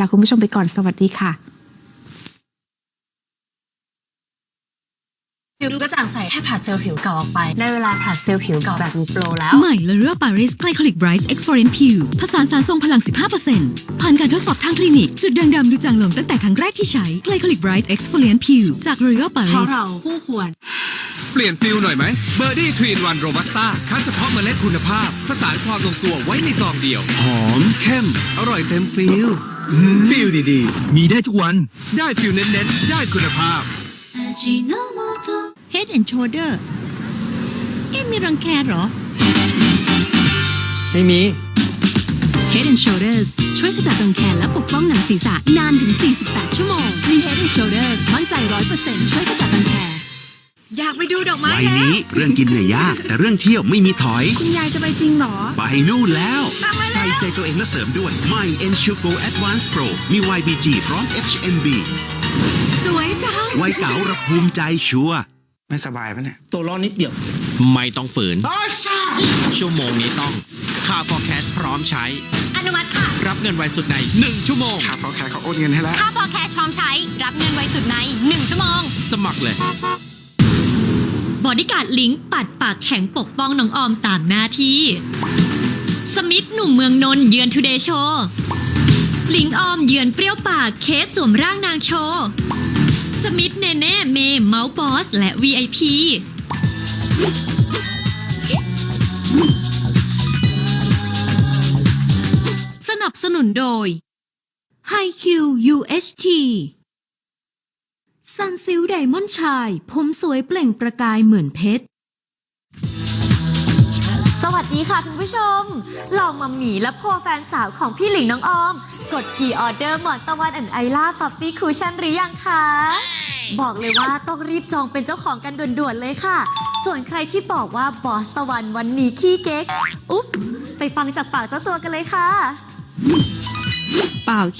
ลาคุณผู้ชมไปก่อนสวัสดีค่ะผิวกระจ่างใสแค่ผัดเซลล์ผิวเก่าออกไป ได้เวลาผัดเซลล์ผิวเก่าแบบมีโปรแล้ว ใหม่เลเรือปาริสไกลโคลิกไบรท์เอ็กซ์ฟอร์เรนผิวผสานสารทรงพลัง 15%ผ่านการทดสอบทางคลินิก จุดด่างดำดูจางลงตั้งแต่ครั้งแรกที่ใช้ไกลโคลิกไบรท์เอ็กซ์ฟอร์เรนผิวจากเรือปาเพริราะสเราคู่ควร เปลี่ยนฟิลหน่อยไหมเบอร์ดี้ทวีนวันโรบัสต้าคั้นเฉพาะเมล็ดคุณภาพผสานความลงตัวไว้ในซองเดียว หอมเข้ม อร่อยเต็มฟิล ฟิลดีๆ มีได้ทุกวัน ได้ฟิลเน้นๆ ได้คุณภาพ Head and Shoulder เอ๊ะมีรังแคเหรอ ไม่มี Head and Shoulders ช่วยขจัดรังแคและปกป้องหนังศีรษะนานถึง 48 ชั่วโมงมี Head and Shoulders มั่นใจ 100%ช่วยขจัดรังแค อยากไปดูดอกไม้วัยแล้วนี้เรื่องกินเนี่ยยาก แต่เรื่องเที่ยวไม่มีถอย คุณยายจะไปจริงเหรอ ไปนู่นแล้วใส่ใจตัวเองและเสริมด้วยใหม่ e n s u r e Go Advance Pro มี YBG พร้อม HMB สวยจังไวยเก๋าระภูมิใจชัวร์ ไม่สบายปะเนี่ย ตัวร้อนนิดเดียว ไม่ต้องฝืน ชั่วโมงนี้ต้องค่า forecast พร้อมใช้ อนุมัติค่ะ รับเงินไวสุดใน 1 ชั่วโมง ครับเขาแค่เขาโอนเงินให้แล้ว ค่าพอแคชพร้อมใช้ รับเงินไวสุดใน 1 ชั่วโมง สมัครเลย บอดี้การ์ดลิงปัดปากแข็งปกป้องน้องออมตามหน้าที่ สมิธหนุ่มเมืองนนเยือนทูเดย์โชว์ลิงออมเยือนเปรี้ยวปากเคสสวมร่างนางโชว์สมิธเนเน่เมย์เมาส์บอส และ VIP สนับสนุนโดย HiQ UHT ซันซิลไดมอนด์ชาย ผมสวยเปล่งประกายเหมือนเพชร สวัสดีค่ะคุณผู้ชมล่ามัมหมีและพ่อแฟนสาวของพี่หลิงน้องออม กดพีออเดอร์หมอนตะวันอันไอล่าฟัฟฟี่คูชั่นหรือยังคะ บอกเลยว่าต้องรีบจองเป็นเจ้าของกันด่วนๆเลยค่ะ ส่วนใครที่บอกว่าบอสตะวันวันนี้ขี้เก๊กอุ๊บไปฟังจากปากเจ้าตัวกันเลยค่ะ เปล่า